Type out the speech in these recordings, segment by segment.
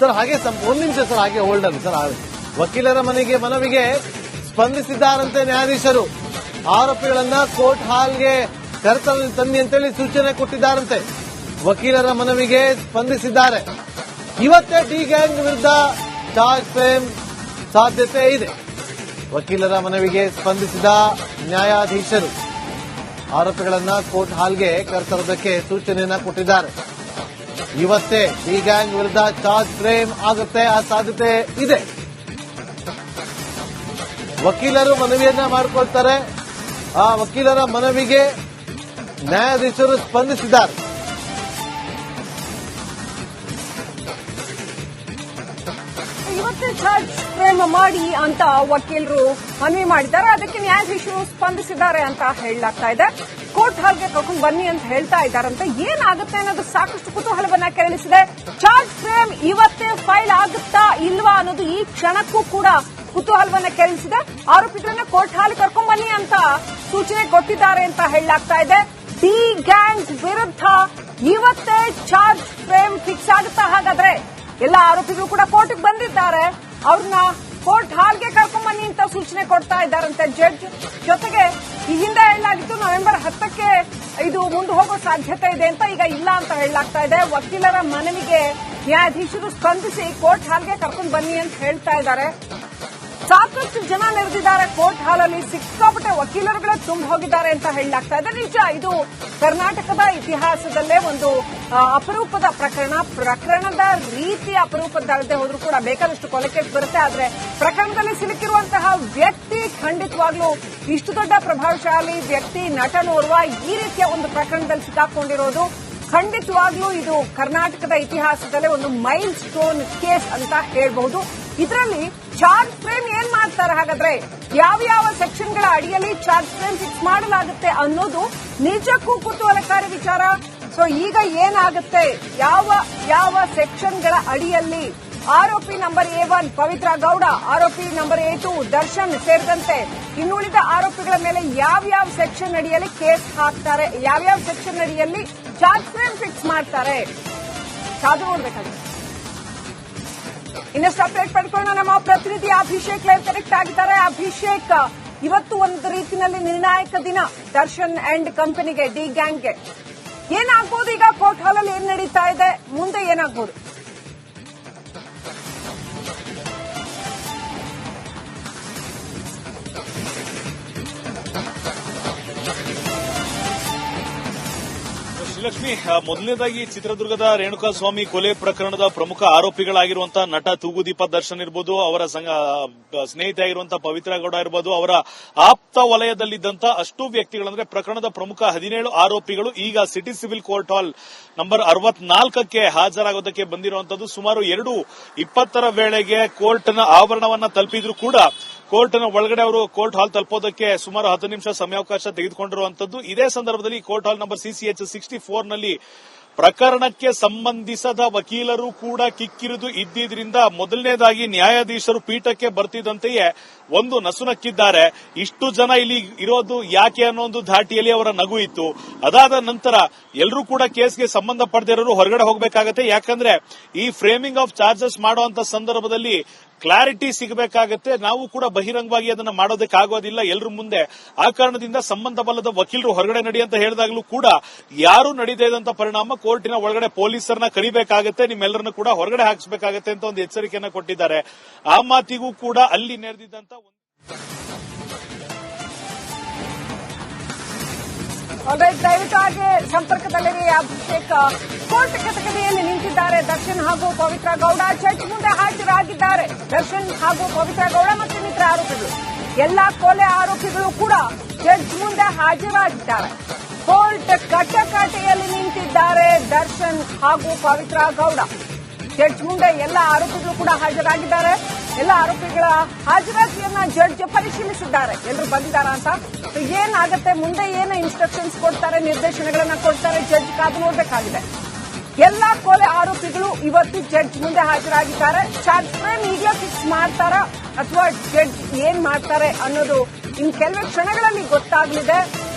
Sir, ಹಾಗೆ ಒಂದು ನಿಮಿಷ ಸರ್, ಹಾಗೆ ಹೋಲ್ಡ್ ಅಲ್ಲಿ ಸರ್ ವಕೀಲರ ಮನೆಗೆ ಮನವಿಗೆ ಸ್ಪಂದಿಸಿದ್ದಾರಂತೆ ನ್ಯಾಯಾಧೀಶರು. ಆರೋಪಿಗಳನ್ನ ಕೋರ್ಟ್ ಹಾಲ್ಗೆ ಕರೆತರಲು ತನ್ನಿ ಅಂತೇಳಿ ಸೂಚನೆ ಕೊಟ್ಟಿದ್ದಾರಂತೆ. ವಕೀಲರ ಮನವಿಗೆ ಸ್ಪಂದಿಸಿದ್ದಾರೆ. ಇವತ್ತೇ ಡಿ ಗ್ಯಾಂಗ್ ವಿರುದ್ಧ ಚಾರ್ಜ್ ಫ್ರೇಮ್ ಸಾಧ್ಯತೆ ಇದೆ. ವಕೀಲರ ಮನವಿಗೆ ಸ್ಪಂದಿಸಿದ ನ್ಯಾಯಾಧೀಶರು. ಆರೋಪಿಗಳನ್ನ ಕೋರ್ಟ್ ಹಾಲ್ಗೆ ಕರೆತರೋದಕ್ಕೆ ಸೂಚನೆಯನ್ನ ಕೊಟ್ಟಿದ್ದಾರೆ. ಇವತ್ತೇ ಡಿ ಗ್ಯಾಂಗ್ ವಿರುದ್ಧ ಚಾರ್ಜ್ ಫ್ರೇಮ್ ಆಗುತ್ತೆ, ಆ ಸಾಧ್ಯತೆ ಇದೆ. ವಕೀಲರು ಮನವಿಯನ್ನ ಮಾಡಿಕೊಳ್ತಾರೆ. ಆ ವಕೀಲರ ಮನವಿಗೆ ನ್ಯಾಯಾಧೀಶರು ಸ್ಪಂದಿಸಿದ್ದಾರೆ. ಚಾರ್ಜ್ ಫ್ರೇಮ್ ಮಾಡಿ ಅಂತ ವಕೀಲರು ಮನವಿ ಮಾಡಿದ್ದಾರೆ. ಅದಕ್ಕೆ ನ್ಯಾಯಾಧೀಶರು ಸ್ಪಂದಿಸಿದ್ದಾರೆ ಅಂತ ಹೇಳಲಾಗ್ತಾ ಇದೆ. ಕೋರ್ಟ್ ಹಾಲ್ಗೆ ಕರ್ಕೊಂಡು ಬನ್ನಿ ಅಂತ ಹೇಳ್ತಾ ಇದ್ದಾರಂತೆ. ಏನಾಗುತ್ತೆ ಅನ್ನೋದು ಸಾಕಷ್ಟು ಕುತೂಹಲವನ್ನ ಕೆರಳಿಸಿದೆ. ಚಾರ್ಜ್ ಫ್ರೇಮ್ ಇವತ್ತೇ ಫೈಲ್ ಆಗುತ್ತಾ ಇಲ್ವಾ ಅನ್ನೋದು ಈ ಕ್ಷಣಕ್ಕೂ ಕೂಡ ಕುತೂಹಲವನ್ನ ಕೆರಳಿಸಿದೆ. ಆರೋಪಿಗಳನ್ನ ಕೋರ್ಟ್ ಹಾಲ್ ಕರ್ಕೊಂಡ್ ಬನ್ನಿ ಅಂತ ಸೂಚನೆ ಕೊಟ್ಟಿದ್ದಾರೆ ಅಂತ ಹೇಳಲಾಗ್ತಾ ಇದೆ. ಡಿ ಗ್ಯಾಂಗ್ ವಿರುದ್ಧ ಇವತ್ತೇ ಚಾರ್ಜ್ ಫ್ರೇಮ್ ಫಿಕ್ಸ್ ಆಗುತ್ತಾ ಹಾಗಾದ್ರೆ ಎಲ್ಲ ಆರೋಪಿಗಳು ಕೂಡ ಕೋರ್ಟ್ಗೆ ಬಂದಿದ್ದಾರೆ. ಅವ್ರನ್ನ ಕೋರ್ಟ್ ಹಾಲ್ಗೆ ಬನ್ನಿ ಅಂತ ಸೂಚನೆ ಕೊಡ್ತಾ ಇದ್ದಾರಂತೆ. ಜಡ್ಜ್ ಜೊತೆಗೆ ಈ ಹಿಂದೆ ಹೇಳಲಾಗಿತ್ತು ನವೆಂಬರ್ ಹತ್ತಕ್ಕೆ ಇದು ಮುಂದೆ ಹೋಗೋ ಸಾಧ್ಯತೆ ಇದೆ ಅಂತ ಈಗ ಇಲ್ಲ ಅಂತ ಹೇಳಲಾಗ್ತಾ ಇದೆ. ವಕೀಲರ ಮನವಿಗೆ ನ್ಯಾಯಾಧೀಶರು ಸ್ಪಂದಿಸಿ ಕೋರ್ಟ್ ಹಾಲ್ಗೆ ಕರ್ಕೊಂಡು ಬನ್ನಿ ಅಂತ ಹೇಳ್ತಾ ಇದ್ದಾರೆ. ಸಾಕಷ್ಟು ಜನ ನೆರೆದಿದ್ದಾರೆ. ಕೋರ್ಟ್ ಹಾಲಲ್ಲಿ ಸಿಕ್ಕಾಪಟ್ಟೆ ವಕೀಲರುಗಳೇ ತುಂಬ ಹೋಗಿದ್ದಾರೆ ಅಂತ ಹೇಳಲಾಗ್ತಾ ಇದೆ. ನಿಜ, ಇದು ಕರ್ನಾಟಕದ ಇತಿಹಾಸದಲ್ಲೇ ಒಂದು ಅಪರೂಪದ ಪ್ರಕರಣ. ಪ್ರಕರಣದ ರೀತಿ ಅಪರೂಪದಲ್ಲದೆ ಹೋದ್ರೂ ಕೂಡ ಬೇಕಾದಷ್ಟು ಕೊಲೆಕೆಟ್ ಬರುತ್ತೆ. ಆದ್ರೆ ಪ್ರಕರಣದಲ್ಲಿ ಸಿಲುಕಿರುವಂತಹ ವ್ಯಕ್ತಿ ಖಂಡಿತವಾಗ್ಲೂ ಇಷ್ಟು ದೊಡ್ಡ ಪ್ರಭಾವಶಾಲಿ ವ್ಯಕ್ತಿ ನಟನೋರ್ವ ಈ ರೀತಿಯ ಒಂದು ಪ್ರಕರಣದಲ್ಲಿ ಸಿಕ್ಕಾಕೊಂಡಿರೋದು ಖಂಡಿತವಾಗ್ಲೂ ಇದು ಕರ್ನಾಟಕದ ಇತಿಹಾಸದಲ್ಲೇ ಒಂದು ಮೈಲ್ ಸ್ಟೋನ್ ಕೇಸ್ ಅಂತ ಹೇಳಬಹುದು. ಇದರಲ್ಲಿ ಚಾರ್ಜ್ ಫ್ರೇಮ್ ಏನ್ ಮಾಡ್ತಾರೆ? ಹಾಗಾದ್ರೆ ಯಾವ ಯಾವ ಸೆಕ್ಷನ್ಗಳ ಅಡಿಯಲ್ಲಿ ಚಾರ್ಜ್ ಫ್ರೇಮ್ ಫಿಕ್ಸ್ ಮಾಡಲಾಗುತ್ತೆ ಅನ್ನೋದು ನಿಜಕ್ಕೂ ಕುತೂಹಲಕಾರಿ ವಿಚಾರ. ಸೊ ಈಗ ಏನಾಗುತ್ತೆ? ಯಾವ ಯಾವ ಸೆಕ್ಷನ್ಗಳ ಅಡಿಯಲ್ಲಿ ಆರೋಪಿ number A one Pavithra Gowda, ಆರೋಪಿ ನಂಬರ್ ಎ ಟು ದರ್ಶನ್ ಸೇರಿದಂತೆ ಇನ್ನುಳಿದ ಆರೋಪಿಗಳ ಮೇಲೆ ಯಾವ್ಯಾವ ಸೆಕ್ಷನ್ ಅಡಿಯಲ್ಲಿ ಕೇಸ್ ಹಾಕ್ತಾರೆ? ಯಾವ್ಯಾವ ಸೆಕ್ಷನ್ ಅಡಿಯಲ್ಲಿ ಚಾರ್ಜ್ ಫ್ರೇಮ್ ಫಿಕ್ಸ್ ಮಾಡ್ತಾರೆ? ಸಾಧು ನೋಡ್ಬೇಕಾಗುತ್ತೆ ಇನ್ನಷ್ಟು ಅಪ್ಡೇಟ್ ಪಡ್ಕೊಂಡು ನಮ್ಮ ಪ್ರತಿನಿಧಿ ಅಭಿಷೇಕ್ ಲೈವ್ ಕನೆಕ್ಟ್ ಆಗಿದ್ದಾರೆ. ಅಭಿಷೇಕ್, ಇವತ್ತು ಒಂದು ರೀತಿಯಲ್ಲಿ ನಿರ್ಣಾಯಕ ದಿನ. ದರ್ಶನ್ ಅಂಡ್ ಕಂಪನಿಗೆ ಡಿ ಗ್ಯಾಂಗ್ಗೆ ಏನಾಗ್ಬೋದು ಈಗ ಕೋರ್ಟ್ ಹಾಲಲ್ಲಿ ಏನ್ ನಡೀತಾ ಇದೆ? ಮುಂದೆ ಏನಾಗ್ಬೋದು? ಶ್ರೀಲಕ್ಷ್ಮಿ ಮೊದಲನೇದಾಗಿ ಚಿತ್ರದುರ್ಗದ ರೇಣುಕಾ ಸ್ವಾಮಿ ಕೊಲೆ ಪ್ರಕರಣದ ಪ್ರಮುಖ ಆರೋಪಿಗಳಾಗಿರುವಂತಹ ನಟ ತೂಗುದೀಪ ದರ್ಶನ್ ಇರ್ಬೋದು, ಅವರ ಸ್ನೇಹಿತೆ ಆಗಿರುವಂತಹ ಪವಿತ್ರ ಗೌಡ ಇರ್ಬೋದು, ಅವರ ಆಪ್ತ ವಲಯದಲ್ಲಿದ್ದಂತಹ ಅಷ್ಟು ವ್ಯಕ್ತಿಗಳಂದ್ರೆ ಪ್ರಕರಣದ ಪ್ರಮುಖ ಹದಿನೇಳು ಆರೋಪಿಗಳು ಈಗ city civil court hall number ಅರವತ್ನಾಲ್ಕಕ್ಕೆ ಹಾಜರಾಗೋದಕ್ಕೆ ಬಂದಿರುವಂತದ್ದು. ಸುಮಾರು ಎರಡು ಇಪ್ಪತ್ತರ ವೇಳೆಗೆ ಕೋರ್ಟ್ನ ಆವರಣವನ್ನ ತಲುಪಿದ್ರು ಕೂಡ ಕೋರ್ಟ್ನ ಒಳಗಡೆ ಅವರು ಕೋರ್ಟ್ ಹಾಲ್ ತಲುಪೋದಕ್ಕೆ ಸುಮಾರು ಹತ್ತು ನಿಮಿಷ ಸಮಯಾವಕಾಶ ತೆಗೆದುಕೊಂಡಿರುವಂತದ್ದು. ಇದೇ ಸಂದರ್ಭದಲ್ಲಿ court hall number CCH sixty ಫೋರ್ನಲ್ಲಿ ಪ್ರಕರಣಕ್ಕೆ ಸಂಬಂಧಿಸದ ವಕೀಲರು ಕೂಡ ಕಿಕ್ಕಿರಿದು ಇದ್ದಿದ್ರಿಂದ ಮೊದಲನೇದಾಗಿ ನ್ಯಾಯಾಧೀಶರು ಪೀಠಕ್ಕೆ ಬರ್ತಿದ್ದಂತೆಯೇ ಒಂದು ನಸುನಕ್ಕಿದ್ದಾರೆ. ಇಷ್ಟು ಜನ ಇಲ್ಲಿ ಇರೋದು ಯಾಕೆ ಅನ್ನೋ ಒಂದು ಧಾಟಿಯಲ್ಲಿ ಅವರ ನಗು ಇತ್ತು. ಅದಾದ ನಂತರ ಎಲ್ಲರೂ ಕೂಡ ಕೇಸ್ಗೆ ಸಂಬಂಧಪಡದಿರೋರು ಹೊರಗಡೆ ಹೋಗಬೇಕಾಗತ್ತೆ. ಯಾಕಂದ್ರೆ ಈ ಫ್ರೇಮಿಂಗ್ ಆಫ್ ಚಾರ್ಜಸ್ ಮಾಡುವಂತ ಸಂದರ್ಭದಲ್ಲಿ ಕ್ಲಾರಿಟಿ ಸಿಗಬೇಕಾಗತ್ತೆ. ನಾವು ಕೂಡ ಬಹಿರಂಗವಾಗಿ ಅದನ್ನ ಮಾಡೋದಕ್ಕಾಗೋದಿಲ್ಲ. ಎಲ್ಲರ ಮುಂದೆ ಆ ಕಾರಣದಿಂದ ಸಂಬಂಧಬಲ್ಲದ ವಕೀಲರು ಹೊರಗಡೆ ನಡಿ ಅಂತ ಹೇಳಿದಾಗಲೂ ಕೂಡ ಯಾರು ನಡೀದೇ ಇದ್ದಂತ ಪರಿಣಾಮ ಕೋರ್ಟಿನ ಒಳಗಡೆ ಪೊಲೀಸರನ್ನ ಕರಿಬೇಕಾಗತ್ತೆ ನಿಮ್ಮೆಲ್ಲರನ್ನು ಕೂಡ ಹೊರಗಡೆ ಹಾಕಿಸಬೇಕಾಗತ್ತೆ ಅಂತ ಒಂದು ಎಚ್ಚರಿಕೆಯನ್ನ ಕೊಟ್ಟಿದ್ದಾರೆ. ಆ ಮಾತಿಗೂ ಕೂಡ ಅಲ್ಲಿ ನೆರೆದಿದ್ದಂತ ಒಂದು ಆಲ್ರೈಟ್ ದಯವಿಟ್ಟು ಹಾಗೆ ಸಂಪರ್ಕದಲ್ಲಿರಿ. ಅಭಿಷೇಕ್ ಕೋರ್ಟ್ ಕಟಕಟೆಯಲ್ಲಿ ನಿಂತಿದ್ದಾರೆ. ದರ್ಶನ್ ಹಾಗೂ ಪವಿತ್ರ ಗೌಡ ಚರ್ಚ್ ಮುಂದೆ ಹಾಜರಾಗಿದ್ದಾರೆ. ದರ್ಶನ್ ಹಾಗೂ ಪವಿತ್ರ ಗೌಡ ಮತ್ತು ಇನ್ನಿತರ ಆರೋಪಿಗಳು. ಎಲ್ಲಾ ಕೊಲೆ ಆರೋಪಿಗಳು ಕೂಡ ಜಡ್ಜ್ ಮುಂದೆ ಹಾಜರಾಗಿದ್ದಾರೆ. ಕೋರ್ಟ್ ಕಟಕಟೆಯಲ್ಲಿ ನಿಂತಿದ್ದಾರೆ ದರ್ಶನ್ ಹಾಗೂ ಪವಿತ್ರ ಗೌಡ. ಜಡ್ಜ್ ಮುಂದೆ ಎಲ್ಲ ಆರೋಪಿಗಳು ಕೂಡ ಹಾಜರಾಗಿದ್ದಾರೆ. ಎಲ್ಲ ಆರೋಪಿಗಳ ಹಾಜರಾತಿಯನ್ನ ಜಡ್ಜ್ ಪರಿಶೀಲಿಸಿದ್ದಾರೆ. ಎಲ್ಲರೂ ಬಂದಿದ್ದಾರೆ ಅಂತ? ಏನಾಗುತ್ತೆ? ಮುಂದೆ ಏನು ಇನ್ಸ್ಟ್ರಕ್ಷನ್ಸ್ ಕೊಡ್ತಾರೆ, ನಿರ್ದೇಶನಗಳನ್ನ ಕೊಡ್ತಾರೆ, ಜಡ್ಜ್ ಕಾದು ನೋಡಬೇಕಾಗಿದೆ. ಎಲ್ಲ ಕೊಲೆ ಆರೋಪಿಗಳು ಇವತ್ತು ಜಡ್ಜ್ ಮುಂದೆ ಹಾಜರಾಗಿದ್ದಾರೆ. ಚಾರ್ಜ್ ಫ್ರೇಮ್ ಫಿಕ್ಸ್ ಮಾಡ್ತಾರ? ಅಥವಾ ಜಡ್ಜ್ ಏನ್ ಮಾಡ್ತಾರೆ ಅನ್ನೋದು ಇನ್ ಕೆಲವೇ ಕ್ಷಣಗಳಲ್ಲಿ ಗೊತ್ತಾಗಲಿದೆ.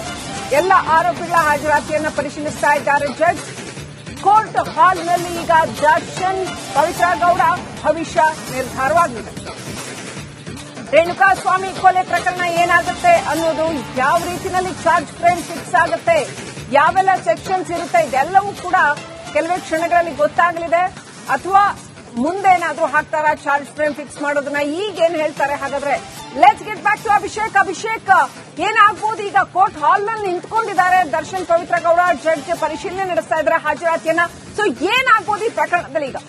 ಎಲ್ಲ ಆರೋಪಿಗಳ ಹಾಜರಾತಿಯನ್ನು ಪರಿಶೀಲಿಸ್ತಾ ಇದ್ದಾರೆ ಜಡ್ಜ್. ಕೋರ್ಟ್ ಹಾಲ್ನಲ್ಲಿ ಈಗ ದರ್ಶನ್ ಪವಿತ್ರ ಗೌಡ ಭವಿಷ್ಯ ನಿರ್ಧಾರವಾಗಿದೆ. ರೇಣುಕಾ ಸ್ವಾಮಿ ಕೊಲೆ ಪ್ರಕರಣ ಏನಾಗುತ್ತೆ ಅನ್ನೋದು ಯಾವ ರೀತಿಯಲ್ಲಿ ಚಾರ್ಜ್ ಫ್ರೇಮ್ ಫಿಕ್ಸ್ ಆಗುತ್ತೆ, ಯಾವೆಲ್ಲ ಸೆಕ್ಷನ್ಸ್ ಇರುತ್ತೆ, ಇದೆಲ್ಲವೂ ಕೂಡ ಕೆಲವೇ ಕ್ಷಣಗಳಲ್ಲಿ ಗೊತ್ತಾಗಲಿದೆ. ಅಥವಾ ಮುಂದೆ ಏನಾದರೂ ಹಾಕ್ತಾರಾ ಚಾರ್ಜ್ ಫ್ರೇಮ್ ಫಿಕ್ಸ್ ಮಾಡೋದನ್ನ? ಈಗೇನು ಹೇಳ್ತಾರೆ ಹಾಗಾದ್ರೆ? Let's get back to Abhishek Abhishek ಏನಾಗಬಹುದು ಈಗ ಕೋರ್ಟ್ ಹಾಲ್ನಲ್ಲಿ ನಿಂತ್ಕೊಂಡಿದ್ದಾರೆ. ದರ್ಶನ್ ಪವಿತ್ರ ಗೌಡ ಜಡ್ಜ್ ಪರಿಶೀಲನೆ ನಡೆಸ್ತಾ ಇದ್ದಾರೆ, ಹಾಜರಾತಿಯನ್ನ. ಸೊ ಏನಾಗಬಹುದು ಈ ಪ್ರಕರಣದಲ್ಲಿ ಈಗ?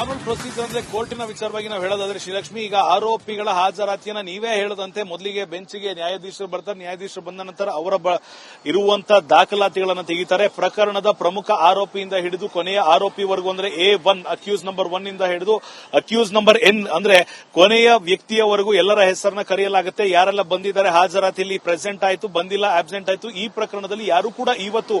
ನಾರ್ಮಲ್ ಪ್ರೊಸೀಜರ್ ಅಂದ್ರೆ ಕೋರ್ಟಿನ ವಿಚಾರವಾಗಿ ನಾವು ಹೇಳೋದಾದ್ರೆ ಶ್ರೀಲಕ್ಷ್ಮಿ, ಈಗ ಆರೋಪಿಗಳ ಹಾಜರಾತಿಯನ್ನ ನೀವೇ ಹೇಳದಂತೆ ಮೊದಲಿಗೆ ಬೆಂಚ್ಗೆ ನ್ಯಾಯಾಧೀಶರು ಬರ್ತಾರೆ, ನ್ಯಾಯಾಧೀಶರು ಬಂದ ನಂತರ ಅವರ ಇರುವಂತಹ ಇರುವಂತ ದಾಖಲಾತಿಗಳನ್ನು ತೆಗಿತಾರೆ. ಪ್ರಕರಣದ ಪ್ರಮುಖ ಆರೋಪಿಯಿಂದ ಹಿಡಿದು ಕೊನೆಯ ಆರೋಪಿವರೆಗೂ ಅಂದ್ರೆ A one accused number one ಇಂದ ಹಿಡಿದು ಅಕ್ಯೂಸ್ ನಂಬರ್ ಎನ್ ಅಂದ್ರೆ ಕೊನೆಯ ವ್ಯಕ್ತಿಯವರೆಗೂ ಎಲ್ಲರ ಹೆಸರನ್ನ ಕರೆಯಲಾಗುತ್ತೆ. ಯಾರೆಲ್ಲ ಬಂದಿದ್ದಾರೆ, ಹಾಜರಾತಿಯಲ್ಲಿ ಪ್ರೆಸೆಂಟ್ ಆಯಿತು, ಬಂದಿಲ್ಲ ಆಬ್ಸೆಂಟ್ ಆಯಿತು, ಈ ಪ್ರಕರಣದಲ್ಲಿ ಯಾರು ಕೂಡ ಇವತ್ತು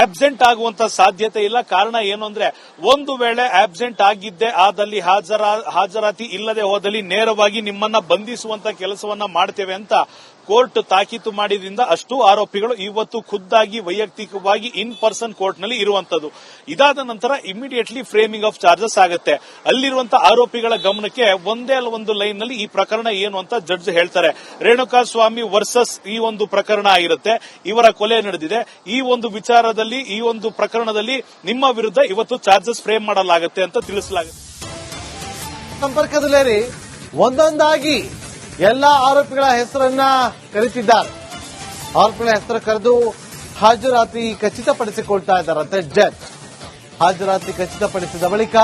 ಆಬ್ಸೆಂಟ್ ಆಗುವಂತ ಸಾಧ್ಯತೆ ಇಲ್ಲ. ಕಾರಣ ಏನು ಅಂದ್ರೆ, ಒಂದು ವೇಳೆ ಆಬ್ಸೆಂಟ್ ಆಗಿದ್ದೆ ಆದಲ್ಲಿ ಹಾಜರ ಹಾಜರಾತಿ ಇಲ್ಲದೆ ಹೋದಲ್ಲಿ ನೇರವಾಗಿ ನಿಮ್ಮನ್ನ ಬಂಧಿಸುವಂತ ಕೆಲಸವನ್ನ ಮಾಡ್ತೇವೆ ಅಂತ ಕೋರ್ಟ್ ತಾಕೀತು ಮಾಡಿದ್ರಿಂದ ಅಷ್ಟು ಆರೋಪಿಗಳು ಇವತ್ತು ಖುದ್ದಾಗಿ ವೈಯಕ್ತಿಕವಾಗಿ ಇನ್ ಪರ್ಸನ್ ಕೋರ್ಟ್ನಲ್ಲಿ ಇರುವಂತದ್ದು. ಇದಾದ ನಂತರ ಇಮಿಡಿಯೇಟ್ಲಿ ಫ್ರೇಮಿಂಗ್ ಆಫ್ ಚಾರ್ಜಸ್ ಆಗುತ್ತೆ. ಅಲ್ಲಿರುವಂತಹ ಆರೋಪಿಗಳ ಗಮನಕ್ಕೆ ಒಂದೇ ಅಲ್ಲ ಒಂದು ಲೈನ್ನಲ್ಲಿ ಈ ಪ್ರಕರಣ ಏನು ಅಂತ ಜಡ್ಜ್ ಹೇಳ್ತಾರೆ. ರೇಣುಕಾ ಸ್ವಾಮಿ ವರ್ಸಸ್ ಈ ಒಂದು ಪ್ರಕರಣ ಆಗಿರುತ್ತೆ. ಇವರ ಕೊಲೆ ನಡೆದಿದೆ. ಈ ಒಂದು ವಿಚಾರದಲ್ಲಿ, ಈ ಒಂದು ಪ್ರಕರಣದಲ್ಲಿ ನಿಮ್ಮ ವಿರುದ್ಧ ಇವತ್ತು ಚಾರ್ಜಸ್ ಫ್ರೇಮ್ ಮಾಡಲಾಗುತ್ತೆ ಅಂತ ತಿಳಿಸಲಾಗುತ್ತೆ. ಸಂಪರ್ಕದಲ್ಲಿ ಒಂದೊಂದಾಗಿ ಎಲ್ಲಾ ಆರೋಪಿಗಳ ಹೆಸರನ್ನ ಕರೀತಿದ್ದಾರೆ. ಆರೋಪಿಗಳ ಹೆಸರು ಕರೆದು ಹಾಜರಾತಿ ಖಚಿತಪಡಿಸಿಕೊಳ್ತಾ ಇದ್ದಾರಂತೆ ಜಡ್ಜ್. ಹಾಜರಾತಿ ಖಚಿತಪಡಿಸಿದ ಬಳಿಕ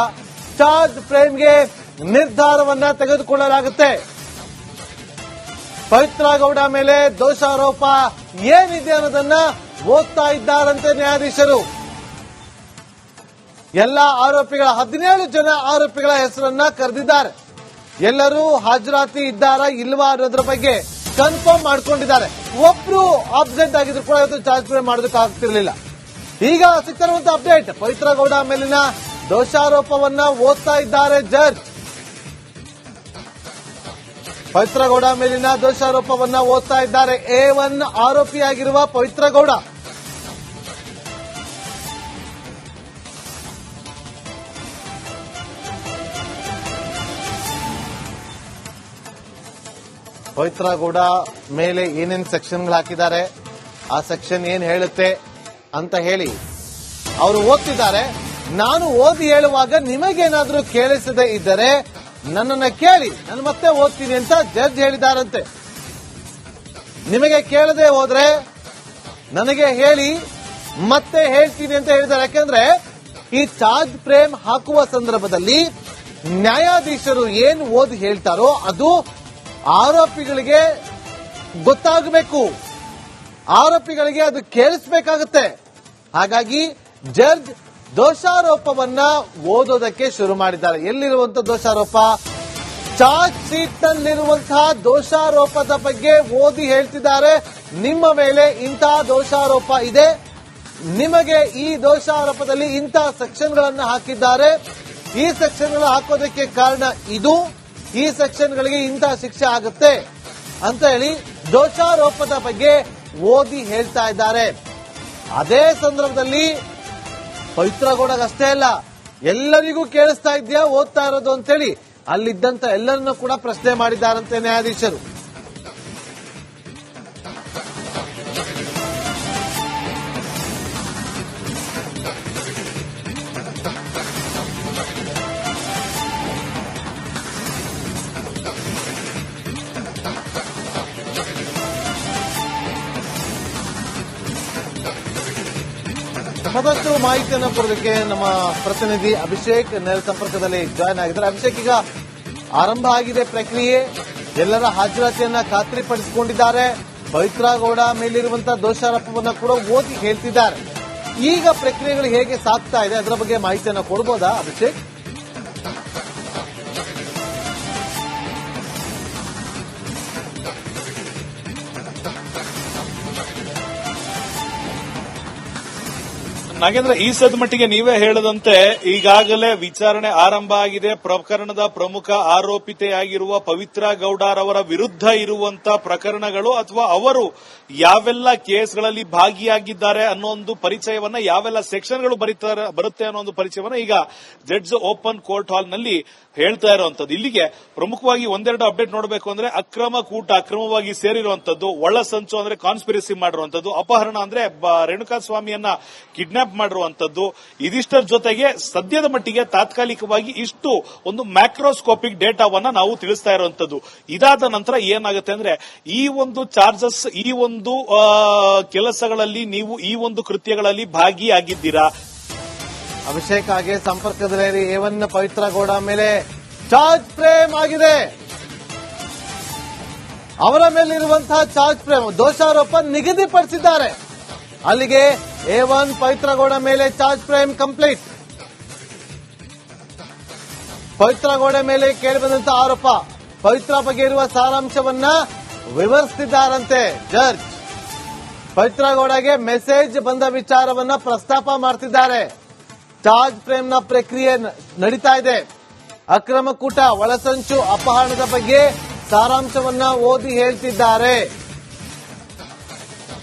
ಚಾರ್ಜ್ ಫ್ರೇಮ್ಗೆ ನಿರ್ಧಾರವನ್ನ ತೆಗೆದುಕೊಳ್ಳಲಾಗುತ್ತೆ. ಪವಿತ್ರ ಗೌಡ ಮೇಲೆ ದೋಷಾರೋಪ ಏನಿದೆ ಅನ್ನೋದನ್ನ ಓದ್ತಾ ಇದ್ದಾರಂತೆ ನ್ಯಾಯಾಧೀಶರು. ಎಲ್ಲ ಆರೋಪಿಗಳ ಹದಿನೇಳು ಜನ ಆರೋಪಿಗಳ ಹೆಸರನ್ನ ಕರೆದಿದ್ದಾರೆ. ಎಲ್ಲರೂ ಹಾಜರಾತಿ ಇದ್ದಾರಾ ಇಲ್ವಾ ಅನ್ನೋದ್ರ ಬಗ್ಗೆ ಕನ್ಫರ್ಮ್ ಮಾಡ್ಕೊಂಡಿದ್ದಾರೆ. ಒಬ್ರು ಆಬ್ಸೆಂಟ್ ಆಗಿದ್ರು ಕೂಡ ಇವತ್ತು ಚಾರ್ಜ್ ಮಾಡೋದಕ್ಕೆ ಆಗ್ತಿರ್ಲಿಲ್ಲ. ಈಗ ಸಿಗ್ತಿರುವಂತ ಅಪ್ಡೇಟ್ ಪವಿತ್ರ ಗೌಡ ಮೇಲಿನ ದೋಷಾರೋಪವನ್ನ ಓದ್ತಾ ಇದ್ದಾರೆ ಜಡ್ಜ್ ಪವಿತ್ರ ಗೌಡ ಮೇಲಿನ ದೋಷಾರೋಪವನ್ನ ಓದ್ತಾ ಇದ್ದಾರೆ. ಎ ಒನ್ ಆರೋಪಿಯಾಗಿರುವ ಪವಿತ್ರ ಗೌಡ ಪವಿತ್ರ ಗೌಡ ಮೇಲೆ ಏನೇನ್ ಸೆಕ್ಷನ್ಗಳು ಹಾಕಿದ್ದಾರೆ, ಆ ಸೆಕ್ಷನ್ ಏನ್ ಹೇಳುತ್ತೆ ಅಂತ ಹೇಳಿ ಅವರು ಓದ್ತಿದ್ದಾರೆ. ನಾನು ಓದಿ ಹೇಳುವಾಗ ನಿಮಗೇನಾದ್ರೂ ಕೇಳಿಸದೇ ಇದ್ದರೆ ನನ್ನನ್ನ ಕೇಳಿ, ನಾನು ಮತ್ತೆ ಓದ್ತೀನಿ ಅಂತ ಜಡ್ಜ್ ಹೇಳಿದಾರಂತೆ. ನಿಮಗೆ ಕೇಳದೆ ಹೋದ್ರೆ ನನಗೆ ಹೇಳಿ, ಮತ್ತೆ ಹೇಳ್ತೀನಿ ಅಂತ ಹೇಳಿದ್ದಾರೆ. ಯಾಕಂದ್ರೆ ಈ ಚಾರ್ಜ್ ಫ್ರೇಮ್ ಹಾಕುವ ಸಂದರ್ಭದಲ್ಲಿ ನ್ಯಾಯಾಧೀಶರು ಏನ್ ಓದಿ ಹೇಳ್ತಾರೋ ಅದು ಆರೋಪಿಗಳಿಗೆ ಗೊತ್ತಾಗಬೇಕು. ಆರೋಪಿಗಳಿಗೆ ಅದು ಕೇಳಿಸ್ಬೇಕಾಗುತ್ತೆ. ಹಾಗಾಗಿ ಜಡ್ಜ್ ದೋಷಾರೋಪವನ್ನ ಓದೋದಕ್ಕೆ ಶುರು ಮಾಡಿದ್ದಾರೆ. ಎಲ್ಲಿರುವಂತ ದೋಷಾರೋಪ? ಚಾರ್ಜ್ ಶೀಟ್ ನಲ್ಲಿರುವಂತಹ ದೋಷಾರೋಪದ ಬಗ್ಗೆ ಓದಿ ಹೇಳ್ತಿದ್ದಾರೆ. ನಿಮ್ಮ ಮೇಲೆ ಇಂತಹ ದೋಷಾರೋಪ ಇದೆ. ನಿಮಗೆ ಈ ದೋಷಾರೋಪದಲ್ಲಿ ಇಂತಹ ಸೆಕ್ಷನ್ಗಳನ್ನು ಹಾಕಿದ್ದಾರೆ. ಈ ಸೆಕ್ಷನ್ಗಳು ಹಾಕೋದಕ್ಕೆ ಕಾರಣ ಇದು. ಈ ಸೆಕ್ಷನ್ಗಳಿಗೆ ಇಂತಹ ಶಿಕ್ಷೆ ಆಗುತ್ತೆ ಅಂತ ಹೇಳಿ ದೋಷಾರೋಪದ ಬಗ್ಗೆ ಓದಿ ಹೇಳ್ತಾ ಇದ್ದಾರೆ. ಅದೇ ಸಂದರ್ಭದಲ್ಲಿ ಪವಿತ್ರಗೌಡಗಷ್ಟೇ ಅಲ್ಲ, ಎಲ್ಲರಿಗೂ ಕೇಳಿಸ್ತಾ ಇದೆಯಾ ಓದ್ತಾ ಇರೋದು ಅಂತೇಳಿ ಅಲ್ಲಿದ್ದಂತ ಎಲ್ಲರನ್ನೂ ಕೂಡ ಪ್ರಶ್ನೆ ಮಾಡಿದ್ದಾರಂತೆ ನ್ಯಾಯಾಧೀಶರು. ಮಾಹಿತಿಯನ್ನು ಕೊಡೋದಕ್ಕೆ ನಮ್ಮ ಪ್ರತಿನಿಧಿ ಅಭಿಷೇಕ್ ನೇರ ಸಂಪರ್ಕದಲ್ಲಿ ಜಾಯ್ನ್ ಆಗಿದ್ದಾರೆ. ಅಭಿಷೇಕ್, ಈಗ ಆರಂಭ ಆಗಿದೆ ಪ್ರಕ್ರಿಯೆ. ಎಲ್ಲರ ಹಾಜರಾತಿಯನ್ನ ಖಾತ್ರಿಪಡಿಸಿಕೊಂಡಿದ್ದಾರೆ. ಪವಿತ್ರ ಗೌಡ ಮೇಲಿರುವಂತಹ ದೋಷಾರೋಪವನ್ನು ಕೂಡ ಓದಿ ಹೇಳ್ತಿದ್ದಾರೆ. ಈಗ ಪ್ರಕ್ರಿಯೆಗಳು ಹೇಗೆ ಸಾಗ್ತಾ ಇದೆ, ಅದರ ಬಗ್ಗೆ ಮಾಹಿತಿಯನ್ನು ಕೊಡಬಹುದಾ ಅಭಿಷೇಕ್? ನಾಗೇಂದ್ರ ಈ ಸದ್ ಮಟ್ಟಿಗೆ ನೀವೇ ಹೇಳದಂತೆ ಈಗಾಗಲೇ ವಿಚಾರಣೆ ಆರಂಭ ಆಗಿದೆ. ಪ್ರಕರಣದ ಪ್ರಮುಖ ಆರೋಪಿತೆಯಾಗಿರುವ ಪವಿತ್ರ ಗೌಡರವರ ವಿರುದ್ಧ ಇರುವಂತಹ ಪ್ರಕರಣಗಳು ಅಥವಾ ಅವರು ಯಾವೆಲ್ಲ ಕೇಸ್ಗಳಲ್ಲಿ ಭಾಗಿಯಾಗಿದ್ದಾರೆ ಅನ್ನೋ ಒಂದು ಪರಿಚಯವನ್ನ, ಯಾವೆಲ್ಲ ಸೆಕ್ಷನ್ಗಳು ಬರೀತಾರೆ, ಬರುತ್ತೆ ಅನ್ನೋ ಒಂದು ಪರಿಚಯವನ್ನ ಈಗ ಜಡ್ಜ್ ಓಪನ್ ಕೋರ್ಟ್ ಹಾಲ್ನಲ್ಲಿ ಹೇಳ್ತಾ ಇರುವಂತದ್ದು ಇಲ್ಲಿಗೆ ಪ್ರಮುಖವಾಗಿ ಒಂದೆರಡು ಅಪ್ಡೇಟ್ ನೋಡಬೇಕು ಅಂದ್ರೆ ಅಕ್ರಮ ಕೂಟ, ಅಕ್ರಮವಾಗಿ ಸೇರಿರುವಂತದ್ದು ಒಳ ಸಂಚು ಅಂದ್ರೆ ಕಾನ್ಸ್ಪಿರಸಿ ಮಾಡಿರುವಂತದ್ದು ಅಪಹರಣ ಅಂದ್ರೆ ರೇಣುಕಾ ಸ್ವಾಮಿಯನ್ನ ಕಿಡ್ನಾಪ್ ಮಾಡಿರುವಂತದ್ದು. ಇದಿಷ್ಟರ ಜೊತೆಗೆ ಸದ್ಯದ ಮಟ್ಟಿಗೆ ತಾತ್ಕಾಲಿಕವಾಗಿ ಇಷ್ಟು ಒಂದು ಮ್ಯಾಕ್ರೋಸ್ಕೋಪಿಕ್ ಡೇಟಾವನ್ನ ನಾವು ತಿಳಿಸ್ತಾ ಇರುವಂತದ್ದು. ಇದಾದ ನಂತರ ಏನಾಗುತ್ತೆ ಅಂದ್ರೆ, ಈ ಒಂದು ಚಾರ್ಜಸ್, ಈ ಒಂದು ಕೆಲಸಗಳಲ್ಲಿ ನೀವು ಈ ಒಂದು ಕೃತ್ಯಗಳಲ್ಲಿ ಭಾಗಿಯಾಗಿದ್ದೀರಾ? ಅಭಿಷೇಕ್ ಹಾಗೆ ಸಂಪರ್ಕದಲ್ಲಿ ಏವನ್ ಪವಿತ್ರ ಗೌಡ ಮೇಲೆ ಚಾರ್ಜ್ ಫ್ರೇಮ್ ಆಗಿದೆ. ಅವರ ಮೇಲಿರುವಂತಹ ಚಾರ್ಜ್ ಫ್ರೇಮ್ ದೋಷಾರೋಪ ನಿಗದಿಪಡಿಸಿದ್ದಾರೆ. ಅಲ್ಲಿಗೆ ಎ ಒನ್ ಪವಿತ್ರಗೌಡ ಮೇಲೆ ಚಾರ್ಜ್ ಫ್ರೇಮ್ ಕಂಪ್ಲೀಟ್. ಪವಿತ್ರಗೌಡ ಮೇಲೆ ಕೇಳಿಬಂದಂತ ಆರೋಪ. ಪವಿತ್ರ ಬಗ್ಗೆ ಇರುವ ಸಾರಾಂಶವನ್ನ ವಿವರಿಸುತ್ತಿದ್ದಾರಂತೆ ಜಡ್ಜ್. ಪವಿತ್ರಗೌಡಗೆ ಮೆಸೇಜ್ ಬಂದ ವಿಚಾರವನ್ನ ಪ್ರಸ್ತಾಪ ಮಾಡ್ತಿದ್ದಾರೆ. ಚಾರ್ಜ್ ಫ್ರೇಮ್ನ ಪ್ರಕ್ರಿಯೆ ನಡೀತಾ ಇದೆ. ಅಕ್ರಮ ಕೂಟ, ಒಳಸಂಚು, ಅಪಹರಣದ ಬಗ್ಗೆ ಸಾರಾಂಶವನ್ನ ಓದಿ ಹೇಳ್ತಿದ್ದಾರೆ.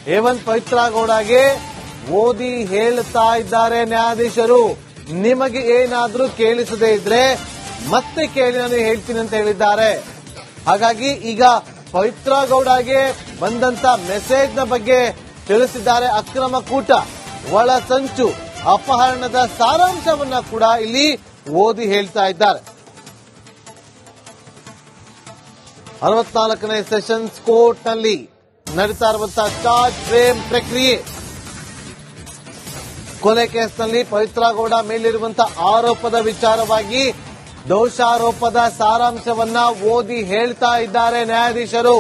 ಹೇವಂತ್ ಪವಿತ್ರ ಗೌಡಗೆ ಓದಿ ಹೇಳ್ತಾ ಇದ್ದಾರೆ ನ್ಯಾಯಾಧೀಶರು. ನಿಮಗೆ ಏನಾದರೂ ಕೇಳಿಸದೇ ಇದ್ರೆ ಮತ್ತೆ ಕೇಳಿ ನಾನು ಹೇಳ್ತೀನಿ ಅಂತ ಹೇಳಿದ್ದಾರೆ. ಹಾಗಾಗಿ ಈಗ ಪವಿತ್ರ ಗೌಡಗೆ ಬಂದಂತ ಮೆಸೇಜ್ನ ಬಗ್ಗೆ ತಿಳಿಸಿದ್ದಾರೆ ಅಕ್ರಮ ಕೂಟ, ಒಳ ಸಂಚು, ಅಪಹರಣದ ಸಾರಾಂಶವನ್ನ ಕೂಡ ಇಲ್ಲಿ ಓದಿ ಹೇಳ್ತಾ ಇದ್ದಾರೆ. ಅರವತ್ನಾಲ್ಕನೇ ಸೆಷನ್ಸ್ ಕೋರ್ಟ್ನಲ್ಲಿ ನಡೀತಾ ಇರುವಂತಹ ಚಾರ್ಜ್ ಫ್ರೇಮ್ ಪ್ರಕ್ರಿಯೆ. ಕೊಲೆ ಕೇಸ್ನಲ್ಲಿ ಪವಿತ್ರ ಗೌಡ ಮೇಲಿರುವಂತಹ ಆರೋಪದ ವಿಚಾರವಾಗಿ ದೋಷಾರೋಪದ ಸಾರಾಂಶವನ್ನ ಓದಿ ಹೇಳ್ತಾ ಇದ್ದಾರೆ ನ್ಯಾಯಾಧೀಶರು.